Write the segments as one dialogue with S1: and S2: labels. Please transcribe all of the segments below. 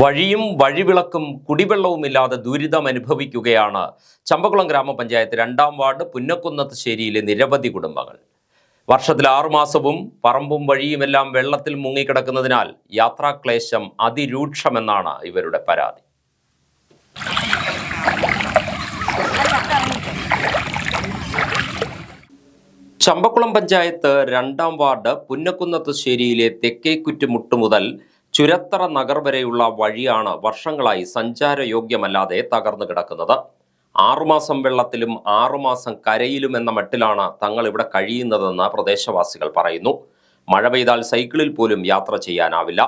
S1: വഴിയും വഴിവിളക്കും കുടിവെള്ളവുമില്ലാതെ ദുരിതം അനുഭവിക്കുകയാണ് ചമ്പകുളം ഗ്രാമപഞ്ചായത്ത് രണ്ടാം വാർഡ് പുന്നക്കുന്നത്ത് ശേരിയിലെ നിരവധി കുടുംബങ്ങൾ. വർഷത്തിൽ ആറുമാസവും പറമ്പും വഴിയുമെല്ലാം വെള്ളത്തിൽ മുങ്ങിക്കിടക്കുന്നതിനാൽ യാത്രാക്ലേശം അതിരൂക്ഷമെന്നാണ് ഇവരുടെ പരാതി. ചമ്പക്കുളം പഞ്ചായത്ത് രണ്ടാം വാർഡ് പുന്നക്കുന്നത്ത് ശേരിയിലെ തെക്കേക്കുറ്റുമുട്ട് മുതൽ ചുരത്തറ നഗർ വരെയുള്ള വഴിയാണ് വർഷങ്ങളായി സഞ്ചാരയോഗ്യമല്ലാതെ തകർന്നു കിടക്കുന്നത്. ആറുമാസം വെള്ളത്തിലും ആറുമാസം കരയിലും എന്ന മട്ടിലാണ് തങ്ങൾ ഇവിടെ കഴിയുന്നതെന്ന് പ്രദേശവാസികൾ പറയുന്നു. മഴ പെയ്താൽ സൈക്കിളിൽ പോലും യാത്ര ചെയ്യാനാവില്ല.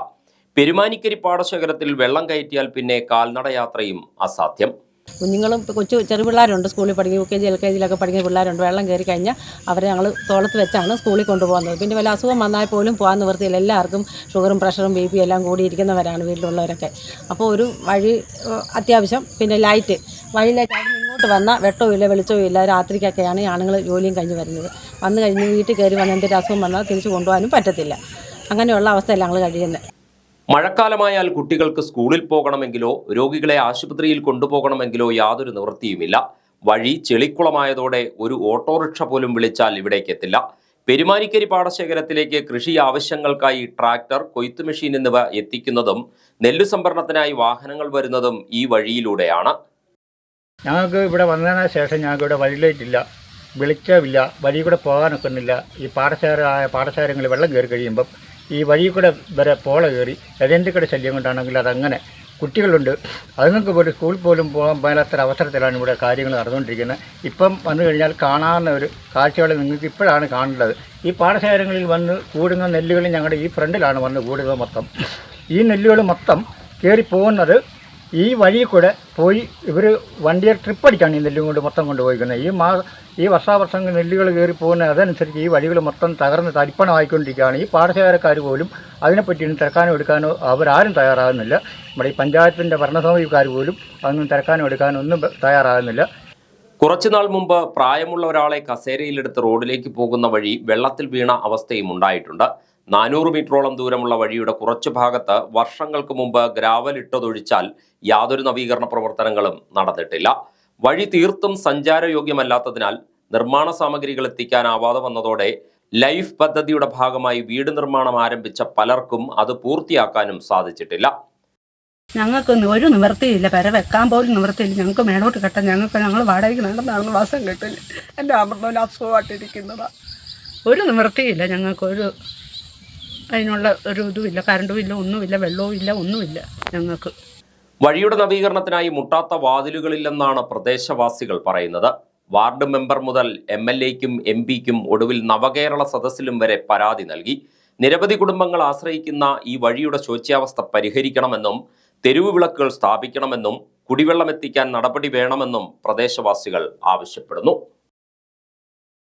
S1: പെരുമാനിക്കരി പാടശേഖരത്തിൽ വെള്ളം കയറ്റിയാൽ പിന്നെ കാൽനടയാത്രയും അസാധ്യം.
S2: കുഞ്ഞുങ്ങളും കൊച്ചു ചെറു പിള്ളേരുണ്ട് സ്കൂളിൽ പഠിക്കുന്ന U K G L K ജിയിലൊക്കെ പഠിക്കുന്ന പിള്ളേരുണ്ട്. വെള്ളം കയറി കഴിഞ്ഞാൽ അവരെ ഞങ്ങൾ തോളത്ത് വെച്ചാണ് സ്കൂളിൽ കൊണ്ടുപോകുന്നത്. പിന്നെ വല്ല അസുഖം വന്നാൽ പോലും പോകാൻ നിവൃത്തിയില്ല. എല്ലാവർക്കും ഷുഗറും പ്രഷറും ബി പി എല്ലാം കൂടിയിരിക്കുന്നവരാണ് വീട്ടിലുള്ളവരൊക്കെ. അപ്പോൾ ഒരു വഴി അത്യാവശ്യം പിന്നെ ലൈറ്റ്. വഴി ലൈറ്റ് ഇങ്ങോട്ട് വന്നാൽ വെട്ടവും ഇല്ല വെളിച്ചവും ഇല്ല രാത്രിക്കൊക്കെയാണ് ഈ ആണുങ്ങൾ ജോലിയും കഴിഞ്ഞ് വരുന്നത്. വന്നു കഴിഞ്ഞ് വീട്ടിൽ കയറി വന്ന് എന്തെങ്കിലും അസുഖം വന്നാൽ തിരിച്ച് കൊണ്ടുപോകാനും പറ്റത്തില്ല. അങ്ങനെയുള്ള അവസ്ഥയല്ല ഞങ്ങൾ കഴിയുന്നത്.
S1: മഴക്കാലമായാൽ കുട്ടികൾക്ക് സ്കൂളിൽ പോകണമെങ്കിലോ രോഗികളെ ആശുപത്രിയിൽ കൊണ്ടുപോകണമെങ്കിലോ യാതൊരു നിവൃത്തിയുമില്ല. വഴി ചെളിക്കുളമായതോടെ ഒരു ഓട്ടോറിക്ഷ പോലും വിളിച്ചാൽ ഇവിടേക്ക് എത്തില്ല പെരുമാനിക്കരി പാടശേഖരത്തിലേക്ക് കൃഷി ആവശ്യങ്ങൾക്കായി ട്രാക്ടർ കൊയ്ത്ത് മെഷീൻ എന്നിവ എത്തിക്കുന്നതും നെല്ല് സംഭരണത്തിനായി വാഹനങ്ങൾ വരുന്നതും ഈ വഴിയിലൂടെയാണ്.
S3: ഞങ്ങൾക്ക് ഇവിടെ വന്നതിന് ശേഷം ഞങ്ങൾക്ക് ഇവിടെ വഴിയിലേക്കില്ല വെളിച്ചമില്ല വഴി കൂടെ പോകാനൊക്കുന്നില്ല. ഈ പാടശേഖരമായ പാടശേഖരങ്ങളിൽ വെള്ളം കയറി കഴിയുമ്പം ഈ വഴി കൂടെ വരെ പോള കയറി എഴന്തിക്കട ശല്യം കൊണ്ടാണെങ്കിൽ അതങ്ങനെ. കുട്ടികളുണ്ട്. അതുങ്ങൾക്ക് പോലും സ്കൂൾ പോലും പോകാൻ മേലാത്തൊരവസരത്തിലാണ് ഇവിടെ കാര്യങ്ങൾ നടന്നുകൊണ്ടിരിക്കുന്നത്. ഇപ്പം വന്നു കഴിഞ്ഞാൽ കാണാവുന്ന ഒരു കാഴ്ചകൾ നിങ്ങൾക്ക് ഇപ്പോഴാണ് കാണേണ്ടത് ഈ പാടശേഖരങ്ങളിൽ വന്ന് കൂടുന്ന നെല്ലുകൾ ഞങ്ങളുടെ ഈ ഫ്രണ്ടിലാണ് വന്ന് കൂടുന്നത് മൊത്തം. ഈ നെല്ലുകൾ മൊത്തം കയറി പോകുന്നത് ഈ വഴി കൂടെ പോയി ഇവർ വണ്ടിയെ ട്രിപ്പ് അടിച്ചാണ് ഈ നെല്ലും കൊണ്ട് മൊത്തം കൊണ്ടുപോയിക്കുന്നത്. ഈ മാ ഈ വർഷാവർഷം നെല്ലുകൾ കയറി പോകുന്ന അതനുസരിച്ച് ഈ വഴികൾ മൊത്തം തകർന്ന് തരിപ്പണമായിക്കൊണ്ടിരിക്കുകയാണ് ഈ പാടശേഖരക്കാർ പോലും അതിനെപ്പറ്റി ഇനി തിരക്കാനോ എടുക്കാനോ അവരാരും തയ്യാറാകുന്നില്ല. നമ്മുടെ ഈ പഞ്ചായത്തിന്റെ ഭരണസമിതിക്കാർ പോലും അതൊന്നും തിരക്കാനോ എടുക്കാനോ ഒന്നും തയ്യാറാകുന്നില്ല.
S1: കുറച്ചുനാൾ മുമ്പ് പ്രായമുള്ള ഒരാളെ കസേരയിലെടുത്ത് റോഡിലേക്ക് പോകുന്ന വഴി വെള്ളത്തിൽ വീണ അവസ്ഥയും ഉണ്ടായിട്ടുണ്ട്. നാനൂറ് മീറ്ററോളം ദൂരമുള്ള വഴിയുടെ കുറച്ചു ഭാഗത്ത് വർഷങ്ങൾക്ക് മുമ്പ് ഗ്രാവലിട്ടതൊഴിച്ചാൽ യാതൊരു നവീകരണ പ്രവർത്തനങ്ങളും നടന്നിട്ടില്ല. വഴി തീർത്തും സഞ്ചാരയോഗ്യമല്ലാത്തതിനാൽ നിർമ്മാണ സാമഗ്രികൾ എത്തിക്കാനാവാതെ വന്നതോടെ ലൈഫ് പദ്ധതിയുടെ ഭാഗമായി വീട് നിർമ്മാണം ആരംഭിച്ച പലർക്കും അത് പൂർത്തിയാക്കാനും സാധിച്ചിട്ടില്ല.
S4: ഞങ്ങൾക്ക് ഒരു നിവൃത്തിയില്ല. പെര വെക്കാൻ പോലും നിവൃത്തിയില്ല. ഞങ്ങൾക്ക് മേലോട്ട് കെട്ടാൻ ഞങ്ങൾക്ക് ഞങ്ങൾ വാടകയ്ക്ക് നടന്നാണ് വാസം കിട്ടില്ല. എന്റെ അമൃതോല അസുഖമായിട്ടിരിക്കുന്നതാണ് ഒരു നിവൃത്തിയില്ല ഞങ്ങൾക്ക്. ഒരു അതിനുള്ള ഒരു ഇതുമില്ല കറണ്ടും ഇല്ല ഒന്നുമില്ല വെള്ളവും ഇല്ല ഒന്നുമില്ല ഞങ്ങൾക്ക്.
S1: വഴിയുടെ നവീകരണത്തിനായി മുട്ടാത്ത വാതിലുകളില്ലെന്നാണ് പ്രദേശവാസികൾ പറയുന്നത്. വാർഡ് മെമ്പർ മുതൽ എം എൽ എക്കും എം പിക്കും ഒടുവിൽ നവകേരള സദസ്സിലും വരെ പരാതി നൽകി. നിരവധി കുടുംബങ്ങൾ ആശ്രയിക്കുന്ന ഈ വഴിയുടെ ശോച്യാവസ്ഥ പരിഹരിക്കണമെന്നും തെരുവ് വിളക്കുകൾ സ്ഥാപിക്കണമെന്നും കുടിവെള്ളം എത്തിക്കാൻ നടപടി വേണമെന്നും പ്രദേശവാസികൾ ആവശ്യപ്പെടുന്നു.